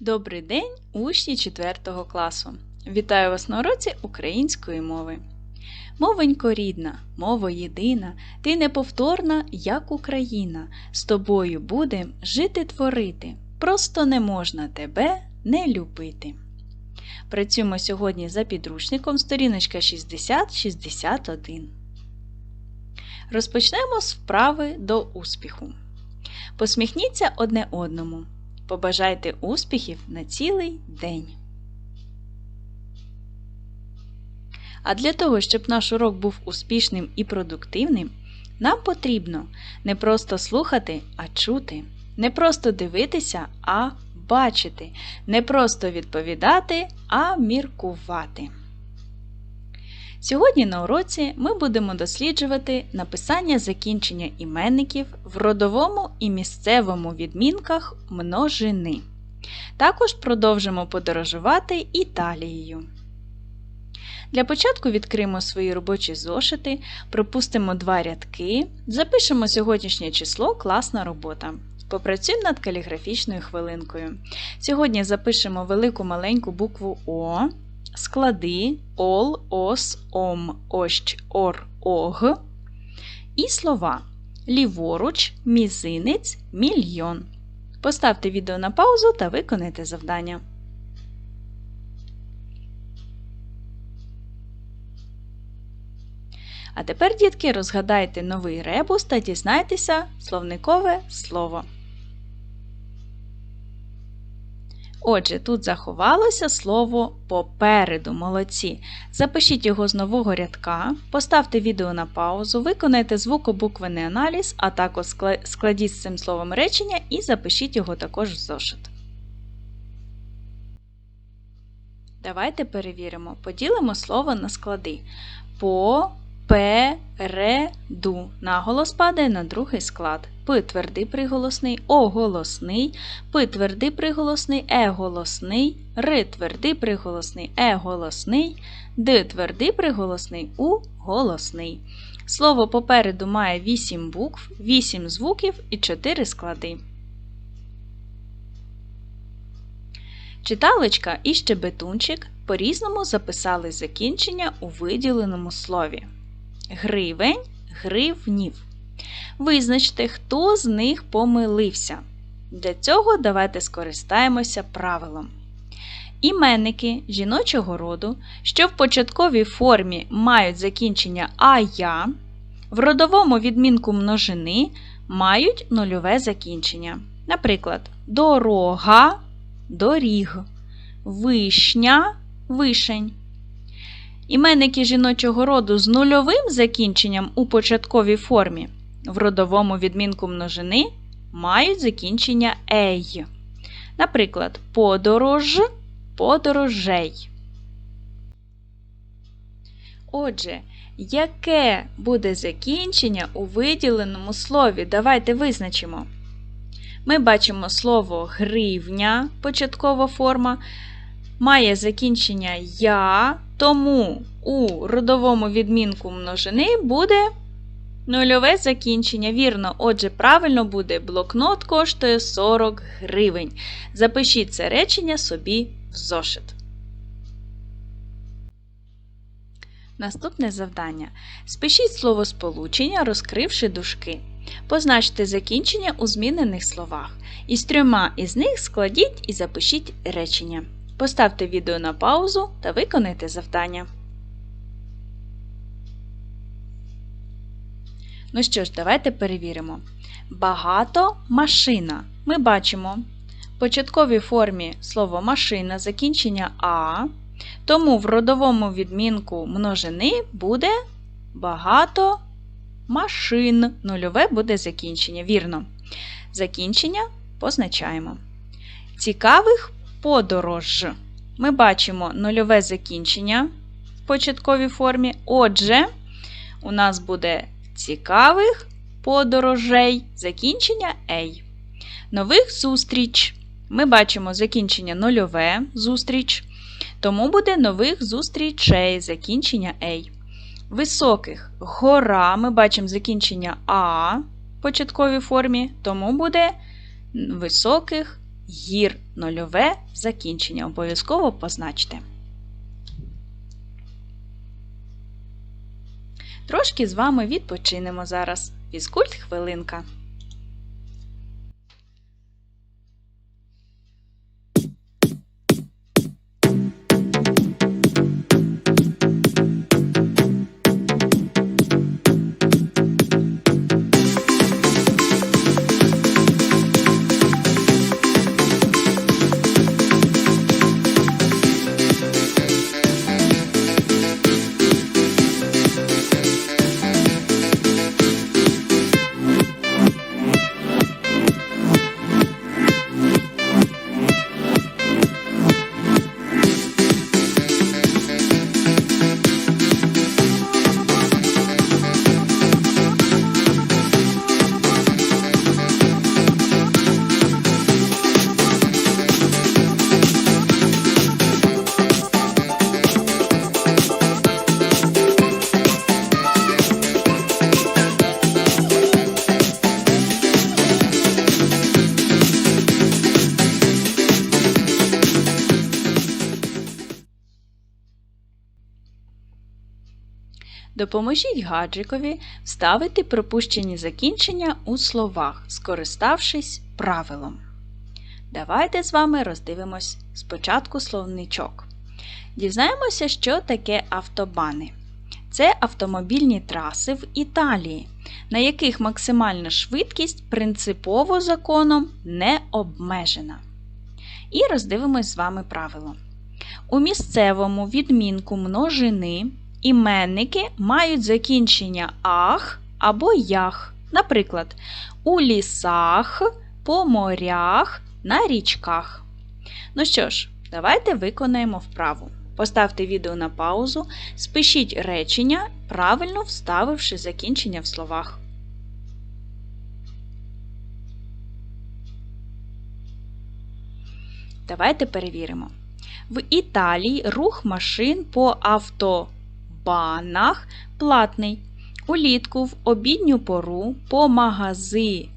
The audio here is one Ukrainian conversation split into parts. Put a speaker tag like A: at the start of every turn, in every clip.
A: Добрий день, учні 4 класу! Вітаю вас на уроці української мови. Мовенько рідна, мова єдина, ти неповторна, як Україна. З тобою будем жити творити. Просто не можна тебе не любити. Працюємо сьогодні за підручником сторіночка 60-61. Розпочнемо з вправи до успіху. Посміхніться одне одному. Побажайте успіхів на цілий день. А для того, щоб наш урок був успішним і продуктивним, нам потрібно не просто слухати, а чути, не просто дивитися, а бачити, не просто відповідати, а міркувати. Сьогодні на уроці ми будемо досліджувати написання закінчення іменників в родовому і місцевому відмінках множини. Також продовжимо подорожувати Італією. Для початку відкриємо свої робочі зошити, пропустимо два рядки, запишемо сьогоднішнє число класна робота. Попрацюємо над каліграфічною хвилинкою. Сьогодні запишемо велику маленьку букву О склади ол, ос, ом, ощ, ор, ог і слова ліворуч, мізинець, мільйон. Поставте відео на паузу та виконайте завдання. А тепер, дітки, розгадайте новий ребус та дізнайтеся словникове слово. Отже, тут заховалося слово попереду, молодці. Запишіть його з нового рядка, поставте відео на паузу, виконайте звукобуквений аналіз, а також складіть з цим словом речення і запишіть його також в зошит. Давайте перевіримо. Поділимо слово на склади. По Переду. Наголос падає на другий склад. П твердий приголосний, О голосний, П твердий приголосний, Е голосний, Р твердий приголосний, Е голосний, Д твердий приголосний, У голосний. Слово попереду має 8 букв, 8 звуків і 4 склади. Читалочка і щебетунчик по-різному записали закінчення у виділеному слові гривень, гривнів. Визначте, хто з них помилився. Для цього давайте скористаємося правилом. Іменники жіночого роду, що в початковій формі мають закінчення ая, в родовому відмінку множини мають нульове закінчення. Наприклад, дорога доріг, вишня вишень. Іменники жіночого роду з нульовим закінченням у початковій формі в родовому відмінку множини мають закінчення ей. Наприклад, подорож, подорожей. Отже, яке буде закінчення у виділеному слові? Давайте визначимо. Ми бачимо слово гривня, початкова форма, має закінчення я, тому у родовому відмінку множини буде нульове закінчення. Вірно, отже, правильно буде блокнот коштує 40 гривень. Запишіть це речення собі в зошит. Наступне завдання. Спишіть словосполучення, розкривши дужки. Позначте закінчення у змінених словах. Із трьома із них складіть і запишіть речення. Поставте відео на паузу та виконайте завдання. Ну що ж, давайте перевіримо. Багато машина. Ми бачимо в початковій формі слово машина закінчення А. Тому в родовому відмінку множини буде багато машин. Нульове буде закінчення. Вірно. Закінчення позначаємо. Цікавих подорож. Ми бачимо нульове закінчення в початковій формі. Отже, у нас буде цікавих подорожей закінчення ей. Нових зустріч. Ми бачимо закінчення нульове зустріч. Тому буде нових зустрічей закінчення ей. Високих гора. Ми бачимо закінчення А в початковій формі, тому буде високих гір нульове закінчення. Обов'язково позначте. Трошки з вами відпочинемо зараз. Фізкульт хвилинка. Допоможіть гаджикові вставити пропущені закінчення у словах, скориставшись правилом. Давайте з вами роздивимось спочатку словничок. Дізнаємося, що таке автобани. Це автомобільні траси в Італії, на яких максимальна швидкість принципово законом не обмежена. І роздивимось з вами правило. У місцевому відмінку множини іменники мають закінчення ах або ях. Наприклад, у лісах, по морях, на річках. Ну що ж, давайте виконаємо вправу. Поставте відео на паузу, спишіть речення, правильно вставивши закінчення в словах. Давайте перевіримо. В Італії рух машин по автобанах платний. Улітку в обідню пору по магазинах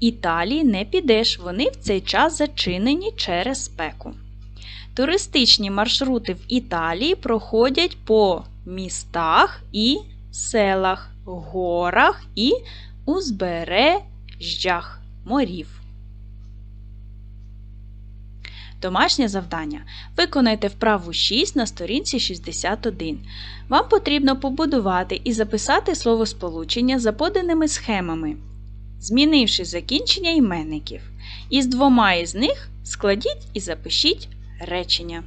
A: Італії не підеш. Вони в цей час зачинені через спеку. Туристичні маршрути в Італії проходять по містах і селах, горах і узбережжях морів. Домашнє завдання. Виконайте вправу 6 на сторінці 61. Вам потрібно побудувати і записати словосполучення за поданими схемами, змінивши закінчення іменників. Із двома із них складіть і запишіть речення.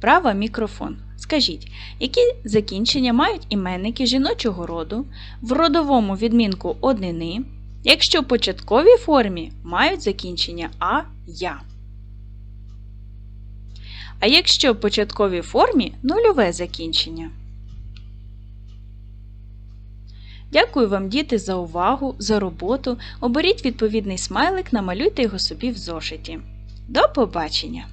A: Права мікрофон. Скажіть, які закінчення мають іменники жіночого роду в родовому відмінку однини, якщо в початковій формі мають закінчення а я. А якщо в початковій формі нульове закінчення. Дякую вам, діти, за увагу, за роботу. Оберіть відповідний смайлик, намалюйте його собі в зошиті. До побачення!